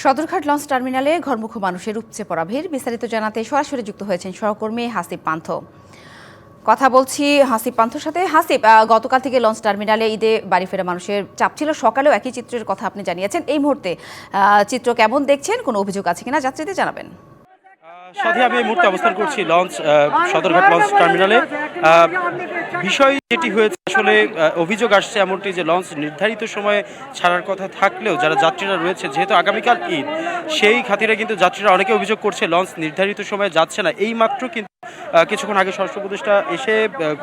Sadarghat launch টার্মিনালে ঘরমুখ মানুষের উপচে পড়া ভিড়। বিস্তারিত জানাতে সরাসরি যুক্ত হয়েছেন সহকর্মী হাসিব পান্থ। কথা বলছি হাসিব পান্থর সাথে। হাসিব গতকাল থেকে লঞ্চ টার্মিনালে ঈদে বাড়ি ফেরা মানুষের চাপ ছিল। সকালেও একই চিত্রের কথা আপনি জানিয়েছেন। এই মুহূর্তে চিত্র কেমন দেখছেন? কোনো অভিযোগ আছে কিনা? যাত্রীদের জানাবেন। সাথে আমি এই মুহূর্তে অবস্থান করছি লঞ্চ সদরঘাট লঞ্চ টার্মিনালে। বিষয় যেটি হয়েছে আসলে অভিযোগ আসছে এমনটি যে লঞ্চ নির্ধারিত সময়ে ছাড়ার কথা থাকলেও যারা যাত্রীরা রয়েছে যেহেতু আগামীকাল ঈদ সেই খাতিরে কিন্তু যাত্রীরা অনেকে অভিযোগ করছে লঞ্চ নির্ধারিত সময়ে যাচ্ছে না। এই মাত্র কিন্তু কিছুক্ষণ আগে স্বরাষ্ট্র উপদেষ্টা এসে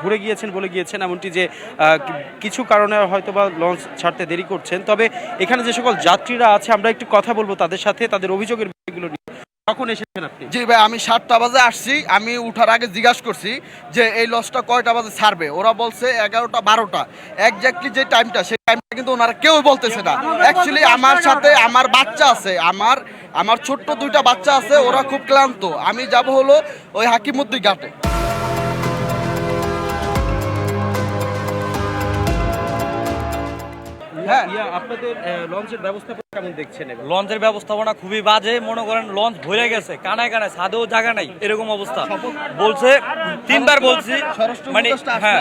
ঘুরে গিয়েছেন বলে গিয়েছেন এমনটি যে কিছু কারণে হয়তোবা লঞ্চ ছাড়তে দেরি করছেন। তবে এখানে যে সকল যাত্রীরা আছে আমরা একটু কথা বলব তাদের সাথে তাদের অভিযোগের বিষয়গুলো নিয়ে। কখন এসেছেন আপনি? জি ভাই আমি সাতটা বাজে আসছি। আমি উঠার আগে জিজ্ঞাসা করছি যে এই লসটা কয়টা বাজে ছাড়বে? ওরা বলছে এগারোটা বারোটা। একজাক্টলি যে টাইমটা সেই টাইমটা কিন্তু ওনারা কেউ বলতেছে না। অ্যাকচুয়ালি আমার সাথে আমার বাচ্চা আছে। আমার আমার ছোট্ট দুইটা বাচ্চা আছে ওরা খুব ক্লান্ত। আমি যাব হলো ওই হাকিমুদ্দি ঘাটে। হ্যাঁ আপনাদের লঞ্চের ব্যবস্থাপনা কেমন দেখছেন লঞ্চের ব্যবস্থাপনা খুবই বাজে মনে করেন লঞ্চ ভরে গেছে কানায় কানায় সাদেও জায়গা নাই এরকম অবস্থা। বলছে তিনবার বলছি মানে হ্যাঁ।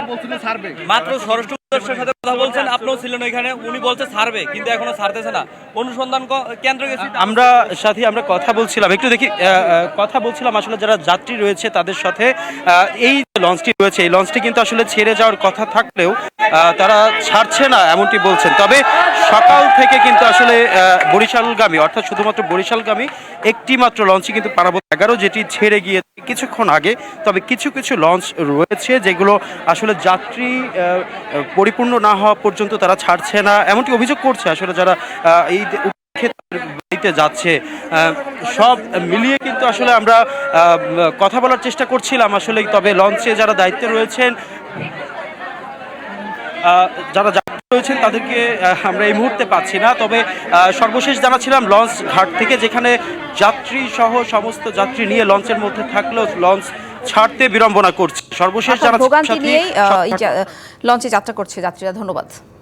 মাত্র স্বরাষ্ট্র আমরা সাথে আমরা কথা বলছিলাম, একটু দেখি কথা বলছিলাম আসলে যারা যাত্রী রয়েছে তাদের সাথে এই লঞ্চটি রয়েছে, এই লঞ্চটি কিন্তু আসলে ছেড়ে যাওয়ার কথা থাকলেও তারা ছাড়ছে না এমনটি বলছেন। তবে সকাল থেকে কিন্তু আসলে বরিশালগামী, অর্থাৎ শুধুমাত্র বরিশালগামী একটি মাত্র লঞ্চই কিন্তু পারাবত এগারো যেটি ছেড়ে গিয়ে কিছুক্ষণ আগে, তবে কিছু কিছু লঞ্চ রয়েছে যেগুলো আসলে যাত্রী পরিপূর্ণ না হওয়া পর্যন্ত তারা ছাড়ছে না। এমনটি অভিযোগ করছে আসলে যারা এই ক্ষেত্রে বাড়িতে যাচ্ছে সব মিলিয়ে কিন্তু আসলে আমরা কথা বলার চেষ্টা করছিলাম আসলে তবে লঞ্চে যারা দায়িত্বে রয়েছেন যারা রয়েছেন তাদেরকে আমরা এই মুহূর্তে পাচ্ছি না। তবে আহ, সর্বশেষ জানাছিলাম লঞ্চ ঘাট থেকে যেখানে যাত্রী সহ সমস্ত যাত্রী নিয়ে লঞ্চের মধ্যে থাকলেও লঞ্চ ছাড়তে বিড়ম্বনা করছে। সর্বশেষ জানাচ্ছি লঞ্চে যাত্রা করছে যাত্রীরা। ধন্যবাদ।